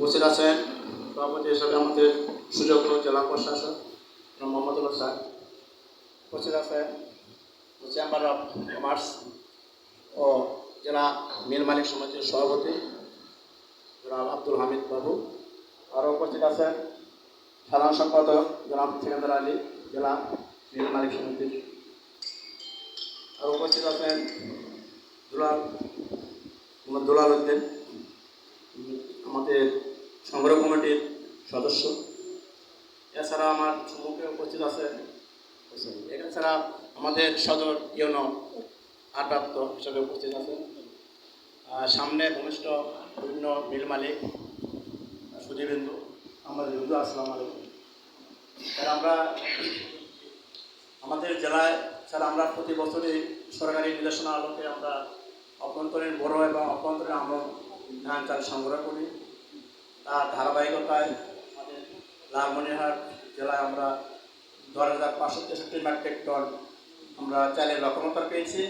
উপস্থিত আছেন সভাপতি হিসাবে আমাদের সুযোগ্য জেলা প্রশাসক মোহাম্মদুল্লাহ স্যার। উপস্থিত আছেন চেম্বার অফ কমার্স ও জেলা মিল মালিক সমিতির সভাপতি জনাব আব্দুল হামিদ বাবু। আরও উপস্থিত আছেন সাধারণ সম্পাদক জনাব সিকান্দার আলী, জেলা মিল মালিক সমিতির। আরও উপস্থিত আছেন দুলাল দুলাল উদ্দিন। আমাদের সংগ্রহ কমিটির সদস্য। এছাড়া আমার সম্মুখে উপস্থিত আছে এছাড়া আমাদের সদর ইউনো আটপ্রাপ্ত হিসাবে উপস্থিত আর সামনে ঘনিষ্ঠ বিভিন্ন মিল মালিক সুদীবিন্দু আমাদের হিন্দু আসসালামু আলাইকুম। আমরা আমাদের জেলায়, স্যার, আমরা প্রতি বছরই সরকারি নির্দেশনা আলোকে আমরা অভ্যন্তরীণ বড় এবং অভ্যন্তরীণ আমল ধান চাল সংগ্রহ করি। তার ধারাবাহিকতায় আমাদের লালমনিরহাট জেলায় আমরা দশ হাজার পাঁচশো তেষট্টি মেট্রিক টন আমরা চালের লক্ষ্যমাত্রা পেয়েছি।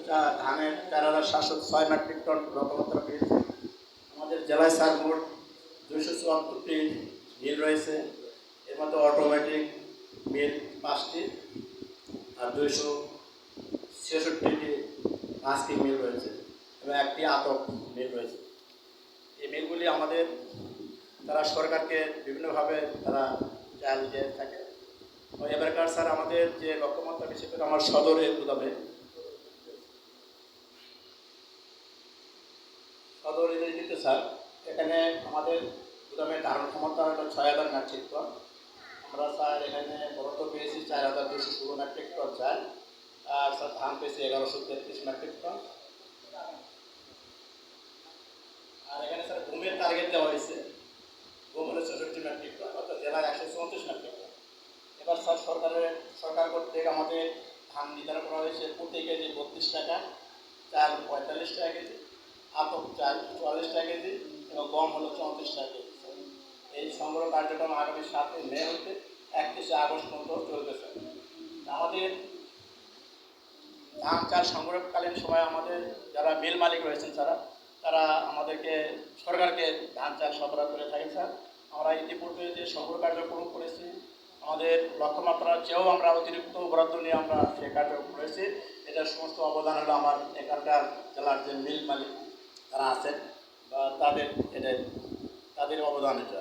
এটা ধানের চার হাজার সাতশো ছয় মেট্রিক টন লক্ষ্যমাত্রা পেয়েছি। আমাদের জেলায় স্যার মোট দুইশো চুয়াত্তরটি মিল রয়েছে। এর মধ্যে অটোমেটিক মিল পাঁচটি আর দুইশো ছেষট্টিটি পাঁচটি মিল রয়েছে এবং একটি আটক মিল রয়েছে। এই মিলগুলি আমাদের, তারা সরকারকে বিভিন্নভাবে তারা চাল দিয়ে থাকে। এবারকার স্যার আমাদের যে লক্ষ্যমাত্রা বিশেষ করে আমার সদরে গুদামে সদর ইউনিটিতে স্যার, এখানে আমাদের গুদামের ধারণ ক্ষমতা হলো ছয় হাজার মেট্রিক টন আমরা স্যার এখানে বরাদ্দ পেয়েছি চার হাজার দুশো ষোলো মেট্রিক টন চাল আর স্যার ধান পেয়েছি এগারোশো তেত্রিশ মেট্রিক টন আর ঘুমের টার্গেট দেওয়া হয়েছে। হলো চৌষট্টি মেট্রিক টন অর্থাৎ জেলার একশো চৌত্রিশ মেট্রিক টন এবার স্যার সরকারের, সরকার কর্তৃক আমাদের ধান নির্ধারণ করা হয়েছে প্রতি কেজি বত্রিশ টাকা, চাল পঁয়তাল্লিশ টাকা কেজি, আতপ চাল চুয়াল্লিশ টাকা কেজি এবং গম হলো চৌত্রিশ টাকা কেজি। এই সংগ্রহ কার্যক্রম আগামী সাতই মে হতে একত্রিশে আগস্ট পর্যন্ত স্যার। আমাদের ধান চাল সংগ্রহকালীন সময় আমাদের যারা মিল মালিক রয়েছেন তারা আমাদেরকে, সরকারকে ধান চাল সরবরাহ করে থাকেন স্যার। আমরা ইতিপূর্বে যে সংগ্রহ কার্যক্রম করেছি, আমাদের লক্ষ্যমাত্রার চেয়েও আমরা অতিরিক্ত বরাদ্দ নিয়ে আমরা সে কার্যক্রম করেছি। এটার সমস্ত অবদান হলো আমার এখানকার জেলার যে মিল মালিক তারা আছেন বা তাদের এটা, তাদের অবদান এটা।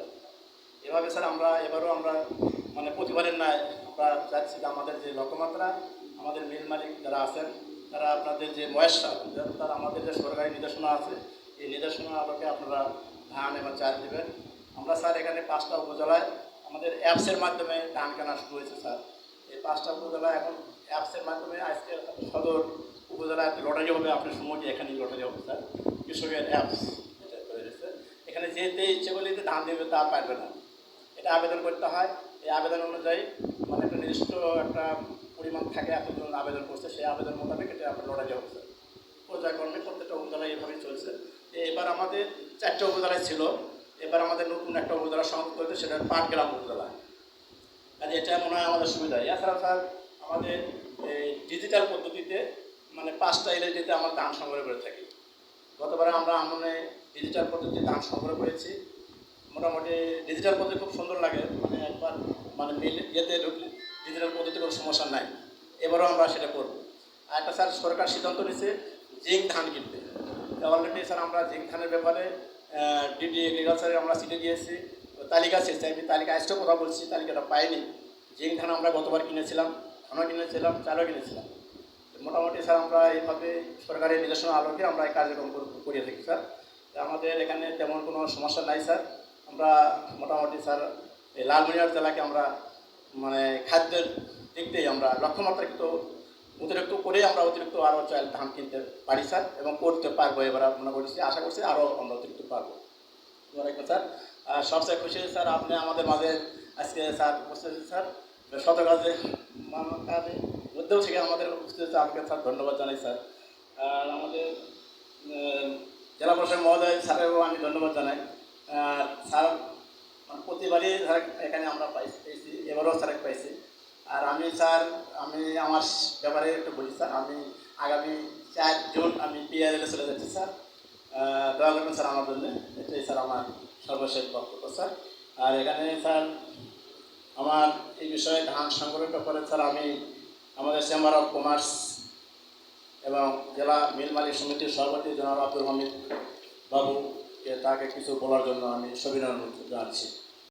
এভাবে স্যার আমরা এবারও আমরা মানে প্রতিবারের ন্যায় আমরা চাচ্ছি যে আমাদের যে লক্ষ্যমাত্রা, আমাদের মিল মালিক যারা আছেন, তারা আপনাদের যে ময়েশ্চা তারা আমাদের যে সরকারি নির্দেশনা আছে এই নির্দেশনা আলোকে আপনারা ধান এবং চাল দেবেন আমরা স্যার এখানে পাঁচটা উপজেলায় আমাদের অ্যাপসের মাধ্যমে ধান কেনা শুরু হয়েছে, স্যার। এই পাঁচটা উপজেলায় এখন অ্যাপসের মাধ্যমে আজকে সদর উপজেলায় লটারি হবে আপনার সময়টি এখানেই লটারি হবে, স্যার। কৃষকের অ্যাপস এখানে যেতে ইচ্ছে করলে ধান দেবে তা পারবে না। এটা আবেদন করতে হয়। এই আবেদন অনুযায়ী মানে একটা নির্দিষ্ট একটা পরিমাণ থাকে, এতজন আবেদন করছে, সেই আবেদন মোতাবেক এটা আপনার লড়াই হচ্ছে পর্যায়ক্রমে প্রত্যেকটা উপজেলায় এইভাবেই চলছে। এবার আমাদের চারটে উপজেলায় ছিল। এবার আমাদের নতুন একটা উপজেলা সংযুক্ত হয়েছে, সেটা পাটগ্রাম উপজেলা। আর এটা মনে হয় আমাদের সুবিধা। এছাড়া স্যার, আমাদের ডিজিটাল পদ্ধতিতে মানে পাঁচটা এলএডিতে আমরা ধান সংগ্রহ করে থাকি। গতবারে আমরা আমনে ডিজিটাল পদ্ধতিতে ধান সংগ্রহ করেছি। মোটামুটি ডিজিটাল পদ্ধতি খুব সুন্দর লাগে। মানে একবার মানে মিল ইয়েতে ঢুকলে ডিজিটাল পদ্ধতি কোনো সমস্যা নাই। এবারও আমরা সেটা করব। আর একটা স্যার, সরকার সিদ্ধান্ত নিয়েছে জিঙ্ক ধান কিনতে। অলরেডি স্যার আমরা জিঙ্ক ধানের ব্যাপারে ডিডি এগ্রিকালচারে আমরা সিটে দিয়েছি তালিকা চেয়েছি আমি তালিকা আজকেও কথা বলছি, তালিকাটা পাইনি। ধান আমরা গতবার কিনেছিলাম, ধানও কিনেছিলাম, চালও কিনেছিলাম। মোটামুটি স্যার আমরা এইভাবে সরকারি নির্দেশনা আলোকে আমরা এই কার্যক্রম কর- করিয়ে থাকি স্যার আমাদের এখানে তেমন কোনো সমস্যা নাই স্যার আমরা মোটামুটি স্যার এই লালমনিরহাট জেলাকে আমরা মানে খাদ্যের দিক আমরা লক্ষ্যমাত্রা কিন্তু অতিরিক্ত করে আমরা অতিরিক্ত আরও চাল, ধান কিনতে পারি, স্যার, এবং করতে পারব এবার মনে করছি, আশা করছি আরও আমরা অতিরিক্ত পারব। ওয়ালাইকুম স্যার। সবচেয়ে খুশি, স্যার, আপনি আমাদের মাঝে আজকে, স্যার, উপস্থিত স্যার। শত কাজে কাজে মধ্যেও থেকে আমাদের উপস্থিত আপনাকে স্যার, ধন্যবাদ জানাই, স্যার। আর আমাদের জেলা প্রশাসক মহোদয়, স্যারেরও আমি ধন্যবাদ জানাই। স্যার মানে প্রতিবারই, স্যার, এখানে আমরা পাইছি এবারও স্যার পাইছি। আর আমি স্যার, আমি আমার ব্যাপারে একটু বলি স্যার, আমি আগামী চার জুন আমি পিআরএলে চলে যাচ্ছি স্যার। দয়া করবেন স্যার আমার জন্য, এটাই স্যার আমার সর্বশেষ বক্তব্য স্যার। আর এখানে স্যার, আমার এই বিষয়ে ধান সংগ্রহের ব্যাপারে স্যার আমি আমাদের চেম্বার অফ কমার্স এবং জেলা মিল মালিক সমিতির সভাপতি জনাব আব্দুল হামিদ বাবুকে তাকে কিছু বলার জন্য আমি সবিনয় জানাচ্ছি।